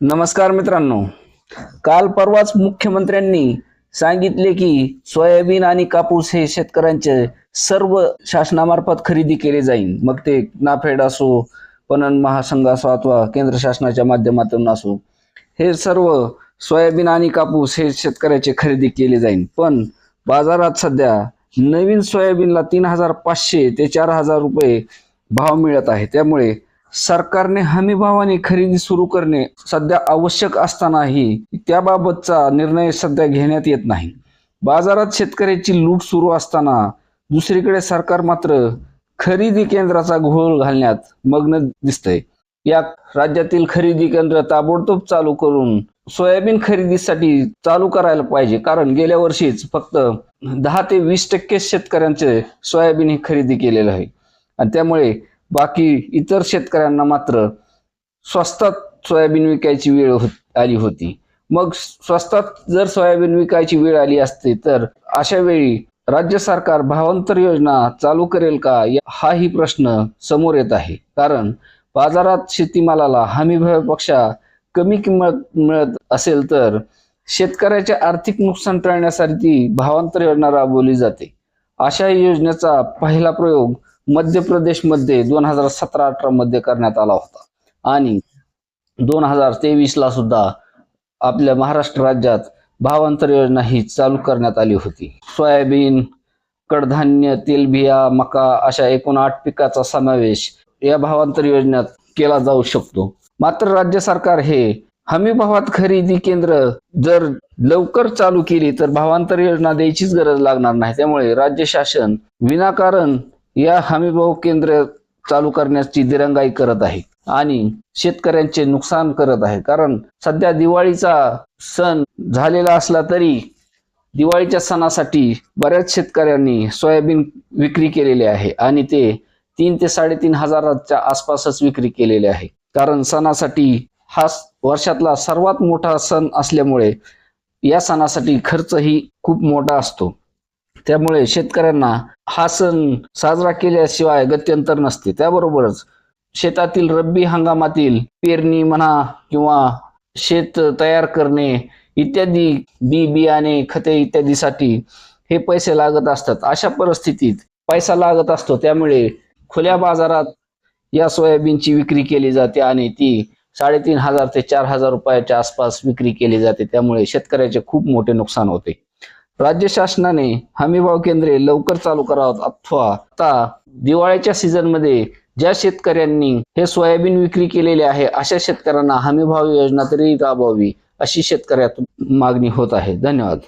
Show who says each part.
Speaker 1: नमस्कार मित्रांनो. काल परवाच मुख्यमंत्र्यांनी सांगितले की सोयाबीन आणि कापूस हे शेतकऱ्यांचे सर्व शासनामार्फत खरेदी केले जाईल. मग ते नाफेड असो पणन महासंघ असो अथवा केंद्र शासनाच्या माध्यमातून असो हे सर्व सोयाबीन आणि कापूस हे शेतकऱ्याचे खरेदी केले जाईल. पण बाजारात सध्या नवीन सोयाबीनला तीन हजार पाचशे ते चार हजार रुपये भाव मिळत आहे. त्यामुळे सरकारने हमीभावाने खरेदी सुरू करणे सध्या आवश्यक असतानाही त्याबाबतचा निर्णय सध्या घेण्यात येत नाही. बाजारात शेतकऱ्याची लूट सुरू असताना दुसरीकडे सरकार मात्र खरेदी केंद्राचा घोळ घालण्यात मग्न दिसतंय. या राज्यातील खरेदी केंद्र ताबडतोब चालू करून सोयाबीन खरेदीसाठी चालू करायला पाहिजे कारण गेल्या वर्षीच फक्त दहा ते वीस टक्के शेतकऱ्यांचे सोयाबीन हे खरेदी केलेलं आहे. आणि त्यामुळे बाकी इतर शेतकऱ्यांना मात्र स्वस्तात सोयाबीन विकायची वेळ होत आली होती. मग स्वस्तात जर सोयाबीन विकायची वेळ आली असती तर अशा वेळी राज्य सरकार भावांतर योजना चालू करेल का हाही प्रश्न समोर येत आहे. कारण बाजारात शेतीमालाला हमी भावापेक्षा कमी किंमत मिळत असेल तर शेतकऱ्याचे आर्थिक नुकसान टाळण्यासाठी भावांतर योजना राबवली जाते. अशा योजनेचा पहिला प्रयोग मध्य प्रदेशमध्ये दोन हजार सतरा अठरा मध्ये करण्यात आला होता. आणि दोन हजार तेवीसला सुद्धा आपल्या महाराष्ट्र राज्यात भावांतर योजना ही चालू करण्यात आली होती. सोयाबीन कडधान्य तेलबिया मका अशा एकूण आठ पिकाचा समावेश या भावांतर योजनेत केला जाऊ शकतो. मात्र राज्य सरकार हे हमी भावात खरेदी केंद्र जर लवकर चालू केली तर भावांतर योजना द्यायचीच गरज लागणार नाही. त्यामुळे राज्य शासन विनाकारण या हमीभाव केंद्र चालू करण्याची दिरंगाई करत आहे आणि शेतकऱ्यांचे नुकसान करत आहे. कारण सध्या दिवाळीचा सण झालेला असला तरी दिवाळीच्या सणासाठी बऱ्याच शेतकऱ्यांनी सोयाबीन विक्री केलेली आहे आणि ते तीन ते साडेतीन हजाराच्या आसपासच विक्री केलेली आहे. कारण सणासाठी हा वर्षातला सर्वात मोठा सण असल्यामुळे या सणासाठी खर्चही खूप मोठा असतो. त्यामुळे शेतकऱ्यांना हा सण साजरा केल्याशिवाय गत्यंतर नसते. त्याबरोबरच शेतातील रब्बी हंगामातील पेरणी म्हणा किंवा शेत तयार करणे इत्यादी बी बियाणे खते इत्यादीसाठी हे पैसे लागत असतात. अशा परिस्थितीत पैसा लागत असतो. त्यामुळे खुल्या बाजारात या सोयाबीनची विक्री केली जाते आणि ती साडेतीन हजार ते चार हजार रुपयाच्या आसपास विक्री केली जाते. त्यामुळे शेतकऱ्याचे खूप मोठे नुकसान होते. राज्य शासनाने हमीभाव केंद्रे लवकर चालू करावं अथवा आता दिवाळीच्या सीझनमध्ये ज्या शेतकऱ्यांनी हे सोयाबीन विक्री केलेले आहे अशा शेतकऱ्यांना हमीभाव योजना तरी राबवावी अशी शेतकऱ्यातून मागणी होत आहे. धन्यवाद.